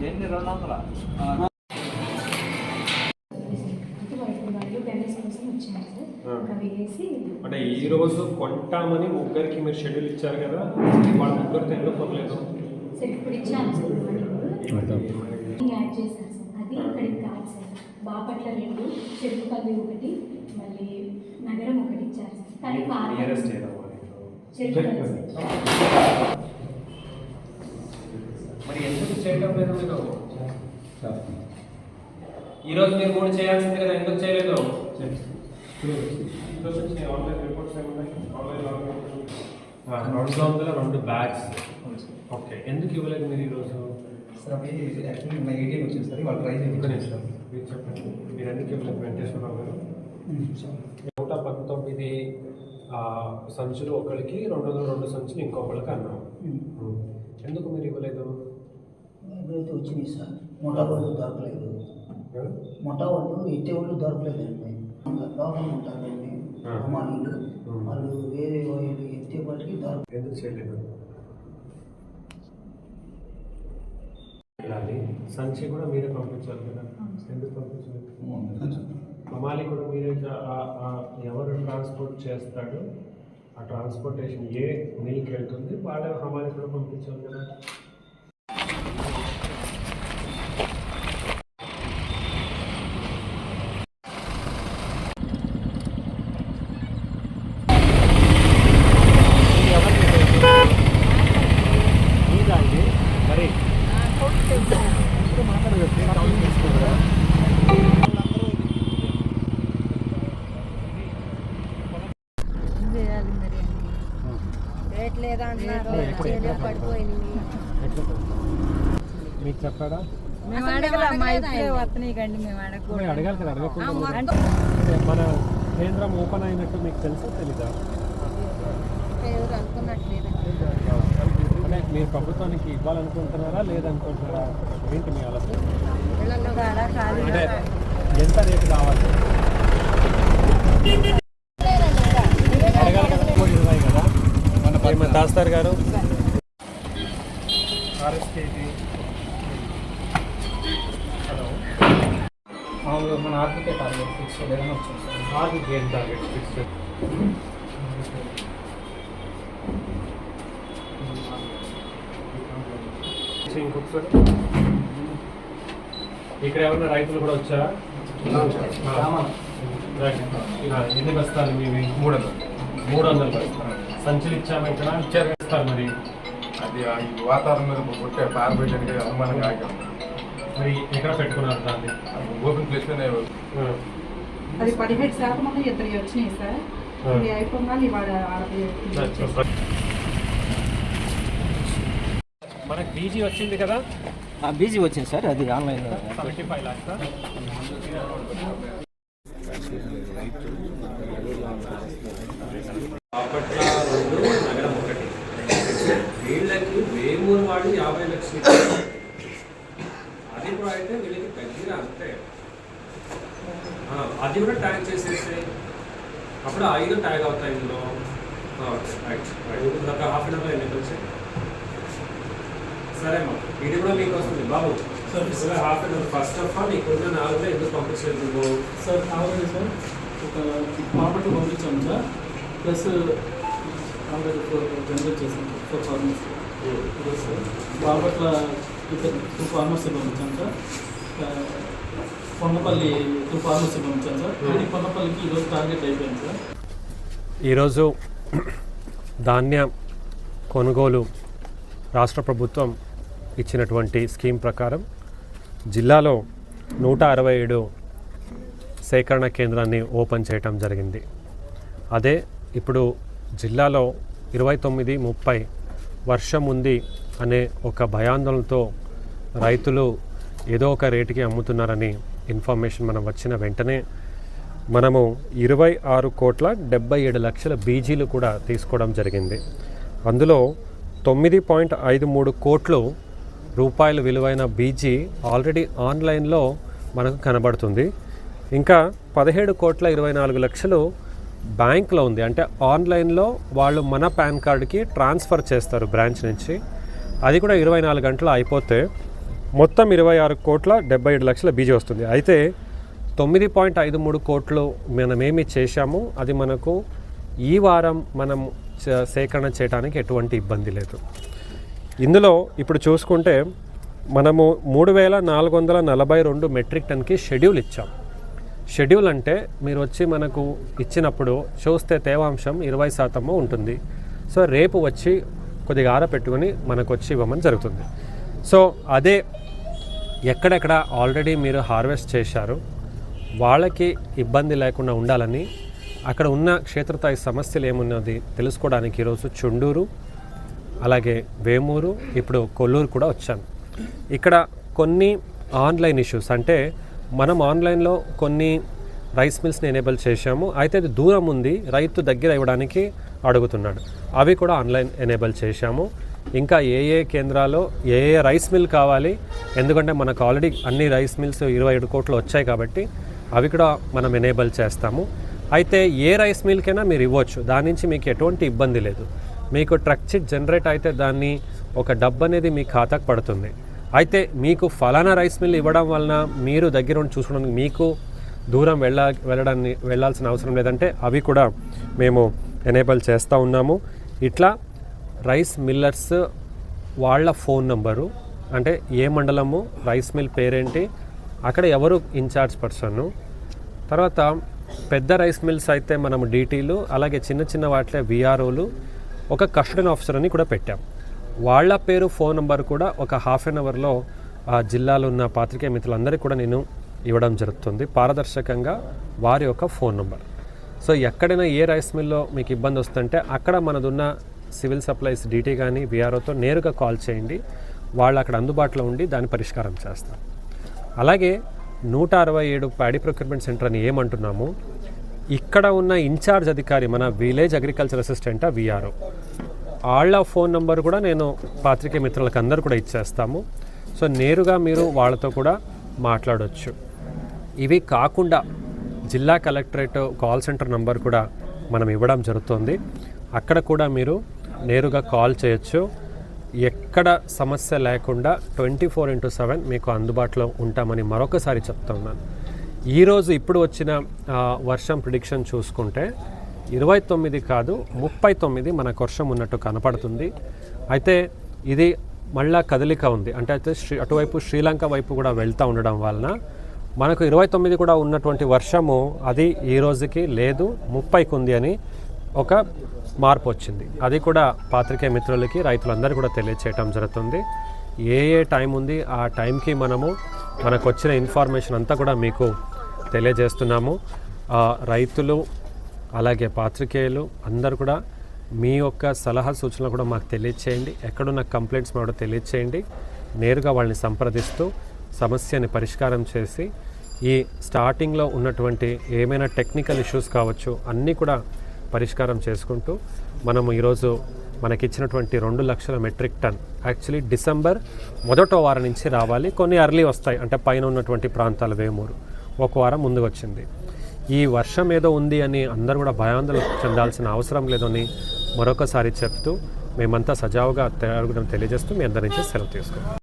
ఎన్ని రెండు వందల అంటే ఈ రోజు కొంటామని ముగ్గురికి మీరు షెడ్యూల్ ఇచ్చారు కదా వాళ్ళ ముగ్గురితో ఎందుకు కొనలేదు ఇప్పుడు ఇచ్చాను యాడ్ చేశాను అది ఇక్కడికి కాదు సార్ బాపట్ల రెండు చెరుకుపల్లి ఒకటి మళ్ళీ నగరం ఒకటి ఇచ్చారు కానీ నియరెస్ట్ చెరుకుపల్లి మరి ఎందుకు చేయటం లేదు మీరు? ఈ రోజు మీరు కూడా చేయాల్సింది కదా ఎందుకు చేయలేదు? ఈ రోజు వచ్చే ఆన్లైన్ రిపోర్ట్స్ ఏమున్నాయి ఆన్లైన్ ఆ, రెండు వందల రెండు బ్యాగ్స్. ఓకే ఎందుకు ఇవ్వలేదు మీరు ఈరోజు? సార్ యాక్చువల్లీ నా ఏటీఎం వచ్చింది సార్ వాళ్ళు ట్రై చేయించారు నిమిషం మీరు చెప్పండి. మీరు ఎందుకు ఇవ్వలేదు? వెంకటేశ్వరరావు గారు? నూట పంతొమ్మిది ఆ, సంచులు ఒకరికి రెండు వందల రెండు సంచులు ఇంకొకరికి అన్నాం. ఎందుకు మీరు ఇవ్వలేదు? ఎప్పుడైతే వచ్చినాయి సార్. మొట్టా వాళ్ళు దొరకలేదు. మొట్టా వాళ్ళు ఎత్తే వాళ్ళు దొరకలేదండి. లోపల ఉంటారండి. అమ్మాయిలు. వాళ్ళు వేరే వాళ్ళు ఎత్తే వాటికి దొరక ఎందుకు చేయలేదు? వెళ్ళాలి సంచి కూడా మీరే పంపించాలి కదా. ఎందుకు పంపించలేదు? హమాలి కూడా మీరే ఎవరు ట్రాన్స్పోర్ట్ చేస్తాడో ఆ ట్రాన్స్పోర్టేషన్ ఏ మిల్కి వెళ్తుంది వాళ్ళ హమాలి కూడా పంపించాలి కదా మరి చేయాలి మరి రేట్ లేదా అంటున్నారు. చీరలు పడిపోయినాయి మీకు చెప్పాడా? మేము అడగల మా ఇప్పుడే వస్తున్నాయి కండి మేము అడగకూడదు. మీరు అడగాలి కదా అడగకుండా ఆ, ఉండదు. మొత్తం మన కేంద్రం ఓపెన్ అయినట్టు మీకు తెలుసా తెలీదా? ఎవరు అనుకున్నట్లేదు. అంటే మీరు ప్రభుత్వానికి ఇవ్వాలనుకుంటున్నారా లేదనుకుంటున్నారా? ఏంటి మీ ఆలోచన? అంటే ఎంత రేటు కావాలి అడగాలి కదా కోటి ఇరవై కదా మన దాస్తారు గారు. మామూలుగా మన ఆర్థిక టార్గెట్ ఫిక్స్ ఏదైనా వచ్చింది సార్. గేమ్ టార్గెట్ ఫిక్స్ ఇంకొకసారి. ఇక్కడ ఏమన్నా రైతులు కూడా వచ్చారా? ఎన్ని బస్తాలు మీవి మూడు వందలు మూడు వందలు బస్తాలు సంచులు ఇచ్చాము ఇక్కడ ఇచ్చారు ఇస్తారు మరి అది వాతావరణం మీద కొట్టే పారబెట్టడానికి అనుమానంగా ఆగాం. మరి ఎక్కడ పెట్టుకున్నారు దాన్ని? ఓపెన్ ప్లేస్లోనే అది పదిహేడు శాతం అన్న ఇద్దరు వచ్చినాయి సార్. ఇది అయిపోగానే ఇవాళ మనకి బీజీ వచ్చింది కదా? బీజీ వచ్చింది సార్. అది online seventy five lakhs Bapatla రెండు నగరం ఒకటి. వీళ్ళకి వేమూరు వాడి యాభై లక్షలు. అది కూడా అయితే వీళ్ళకి దగ్గర అంతే. అది కూడా ట్యాగ్ చేసేసి అప్పుడు ఐదు ట్యాగ్ అవుతాయి ఇందులో. ఒక హాఫ్ అన్ అవర్ ఎన్ని వచ్చాయి సరే అమ్మా ఇది కూడా మీకు వస్తుంది. Babu sir half an hour first of all నీకున్న నాలుగు ఎందుకు పంపించలేదు సార్ ఆల్రెడీ సార్ ఒక ప్రాపర్టీ పంపించాము సార్ ప్లస్ ఆల్రెడీ జనరేట్ చేసాం four farmers. Plus Bapatla two farmers పంపించాం సార్ ఆ, కొండపల్లి టూ ఫార్మర్స్ పంపించాం సార్ కానీ కొండపల్లికి ఈరోజు టార్గెట్ అయిపోయింది సార్. ఈరోజు ధాన్య కొనుగోలు రాష్ట్ర ప్రభుత్వం ఇచ్చినటువంటి స్కీమ్ ప్రకారం జిల్లాలో నూట అరవై ఏడు సేకరణ కేంద్రాన్ని ఓపెన్ చేయటం జరిగింది. అదే ఇప్పుడు జిల్లాలో ఇరవై తొమ్మిది ముప్పై వర్షం ఉంది అనే ఒక భయాందోళనతో రైతులు ఏదో ఒక రేటుకి అమ్ముతున్నారని ఇన్ఫర్మేషన్ మనం వచ్చిన వెంటనే మనము ఇరవై ఆరు కోట్ల డెబ్బై ఏడు లక్షల బీజీలు కూడా తీసుకోవడం జరిగింది. అందులో తొమ్మిది పాయింట్ ఐదు మూడు కోట్లు రూపాయల విలువైన బీజీ ఆల్రెడీ ఆన్లైన్లో మనకు కనబడుతుంది. ఇంకా పదిహేడు కోట్ల ఇరవై నాలుగు లక్షలు బ్యాంక్లో ఉంది. అంటే ఆన్లైన్లో వాళ్ళు మన పాన్ కార్డుకి ట్రాన్స్ఫర్ చేస్తారు బ్రాంచ్ నుంచి. అది కూడా ఇరవై నాలుగు గంటలు అయిపోతే మొత్తం ఇరవై ఆరు కోట్ల డెబ్బై ఏడు లక్షల బీజీ వస్తుంది. అయితే తొమ్మిది పాయింట్ ఐదు మూడు కోట్లు మనం ఏమి చేశామో? అది మనకు ఈ వారం మనం సేకరణ చేయడానికి ఎటువంటి ఇబ్బంది లేదు. ఇందులో ఇప్పుడు చూసుకుంటే మనము మూడు వేల నాలుగు వందల నలభై రెండు మెట్రిక్ టన్కి షెడ్యూల్ ఇచ్చాం. షెడ్యూల్ అంటే మీరు వచ్చి మనకు ఇచ్చినప్పుడు చూస్తే తేవాంశం ఇరవై శాతము ఉంటుంది. సో రేపు వచ్చి కొద్దిగా ఆరపెట్టుకొని మనకు వచ్చి ఇవ్వమని జరుగుతుంది. సో అదే ఎక్కడెక్కడ ఆల్రెడీ మీరు హార్వెస్ట్ చేశారు వాళ్ళకి ఇబ్బంది లేకుండా ఉండాలని అక్కడ ఉన్న క్షేత్రస్థాయి సమస్యలు ఏమున్నది తెలుసుకోవడానికి ఈరోజు చుండూరు అలాగే వేమూరు ఇప్పుడు కొల్లూరు కూడా వచ్చాను. ఇక్కడ కొన్ని ఆన్లైన్ ఇష్యూస్ అంటే మనం ఆన్లైన్లో కొన్ని రైస్ మిల్స్ని ఎనేబుల్ చేశాము. అయితే అది దూరం ఉంది. రైతు దగ్గర ఇవ్వడానికి అడుగుతున్నాడు. అవి కూడా ఆన్లైన్ ఎనేబుల్ చేశాము. ఇంకా ఏ ఏ కేంద్రాల్లో ఏ ఏ రైస్ మిల్ కావాలి? ఎందుకంటే మనకు ఆల్రెడీ అన్ని రైస్ మిల్స్ ఇరవై ఏడు కోట్లు వచ్చాయి కాబట్టి అవి కూడా మనం ఎనేబుల్ చేస్తాము. అయితే ఏ రైస్ మిల్కైనా మీరు ఇవ్వచ్చు. దాని నుంచి మీకు ఎటువంటి ఇబ్బంది లేదు. మీకు ట్రక్ చిట్ జనరేట్ అయితే దాన్ని ఒక డబ్బు అనేది మీ ఖాతాకు పడుతుంది. అయితే మీకు ఫలానా రైస్ మిల్ ఇవ్వడం వలన మీరు దగ్గర ఉండి చూసుకోవడానికి మీకు దూరం వెళ్ళ వెళ్ళడాన్ని వెళ్ళాల్సిన అవసరం లేదంటే అవి కూడా మేము ఎనేబుల్ చేస్తూ ఉన్నాము. ఇట్లా రైస్ మిల్లర్స్ వాళ్ళ ఫోన్ నంబరు అంటే ఏ మండలము రైస్ మిల్ పేరేంటి అక్కడ ఎవరు ఇన్ఛార్జ్ పర్సన్ తర్వాత పెద్ద రైస్ మిల్స్ అయితే మనం డీటీలు అలాగే చిన్న చిన్న వాటిలో విఆర్ఓలు ఒక కస్టడీ ఆఫీసర్ అని కూడా పెట్టాం. వాళ్ళ పేరు ఫోన్ నెంబర్ కూడా ఒక హాఫ్ అన్ అవర్లో ఆ జిల్లాలో ఉన్న పాత్రికేయ మిత్రులందరికీ కూడా నేను ఇవ్వడం జరుగుతుంది. పారదర్శకంగా వారి యొక్క ఫోన్ నెంబర్. సో ఎక్కడైనా ఏ రైస్ మిల్లో మీకు ఇబ్బంది వస్తుంటే అక్కడ మనదున్న సివిల్ సప్లైస్ డీటీ కానీ విఆర్ఓతో నేరుగా కాల్ చేయండి. వాళ్ళు అక్కడ అందుబాటులో ఉండి దాన్ని పరిష్కారం చేస్తారు. అలాగే నూట అరవై ఏడు ప్యాడీ ప్రొక్యూర్మెంట్ సెంటర్ అని ఏమంటున్నాము ఇక్కడ ఉన్న ఇన్ఛార్జ్ అధికారి మన విలేజ్ అగ్రికల్చర్ అసిస్టెంట్ విఆర్ఓ. వాళ్ళ ఫోన్ నంబర్ కూడా నేను పాత్రికే మిత్రులకు అందరు కూడా ఇచ్చేస్తాము. సో నేరుగా మీరు వాళ్ళతో కూడా మాట్లాడవచ్చు ఇవి కాకుండా జిల్లా కలెక్టరేట్ కాల్ సెంటర్ నంబర్ కూడా మనం ఇవ్వడం జరుగుతుంది. అక్కడ కూడా మీరు నేరుగా కాల్ చేయొచ్చు. ఎక్కడ సమస్య లేకుండా ట్వంటీ ఫోర్ ఇంటూ సెవెన్ మీకు అందుబాటులో ఉంటామని మరొకసారి చెప్తున్నాను. ఈరోజు ఇప్పుడు వచ్చిన వర్షం ప్రిడిక్షన్ చూసుకుంటే ఇరవై తొమ్మిది కాదు ముప్పై తొమ్మిది మనకు వర్షం ఉన్నట్టు కనపడుతుంది. అయితే ఇది మళ్ళా కదలిక ఉంది. అంటే అయితే శ్రీ అటువైపు శ్రీలంక వైపు కూడా వెళ్తూ ఉండడం వలన మనకు ఇరవై తొమ్మిది కూడా ఉన్నటువంటి వర్షము అది ఈ రోజుకి లేదు ముప్పైకి ఉంది అని ఒక మార్పు వచ్చింది. అది కూడా పాత్రికేయ మిత్రులకి రైతులందరూ కూడా తెలియచేయటం జరుగుతుంది. ఏ ఏ టైం ఉంది ఆ టైంకి మనము మనకు వచ్చిన ఇన్ఫర్మేషన్ అంతా కూడా మీకు తెలియజేస్తున్నాము. రైతులు అలాగే పాత్రికేయులు అందరు కూడా మీ యొక్క సలహా సూచనలు కూడా మాకు తెలియచేయండి. ఎక్కడున్న కంప్లైంట్స్ కూడా తెలియచేయండి. నేరుగా వాళ్ళని సంప్రదిస్తూ సమస్యని పరిష్కారం చేసి ఈ స్టార్టింగ్లో ఉన్నటువంటి ఏమైనా టెక్నికల్ ఇష్యూస్ కావచ్చు అన్నీ కూడా పరిష్కారం చేసుకుంటూ మనము ఈరోజు మనకిచ్చినటువంటి రెండు లక్షల మెట్రిక్ టన్ యాక్చువల్లీ డిసెంబర్ మొదటో వారం నుంచి రావాలి. కొన్ని అర్లీ వస్తాయి. అంటే పైన ఉన్నటువంటి ప్రాంతాల వేమూరు. ఒక వారం ముందుకు వచ్చింది ఈ వర్షం ఏదో ఉంది అని అందరూ కూడా భయాందోళన చెందాల్సిన అవసరం లేదని మరొకసారి చెప్తూ మేమంతా సజావుగా తయారు తెలియజేస్తూ మీ అందరి నుంచి సెలవు తీసుకుంటాం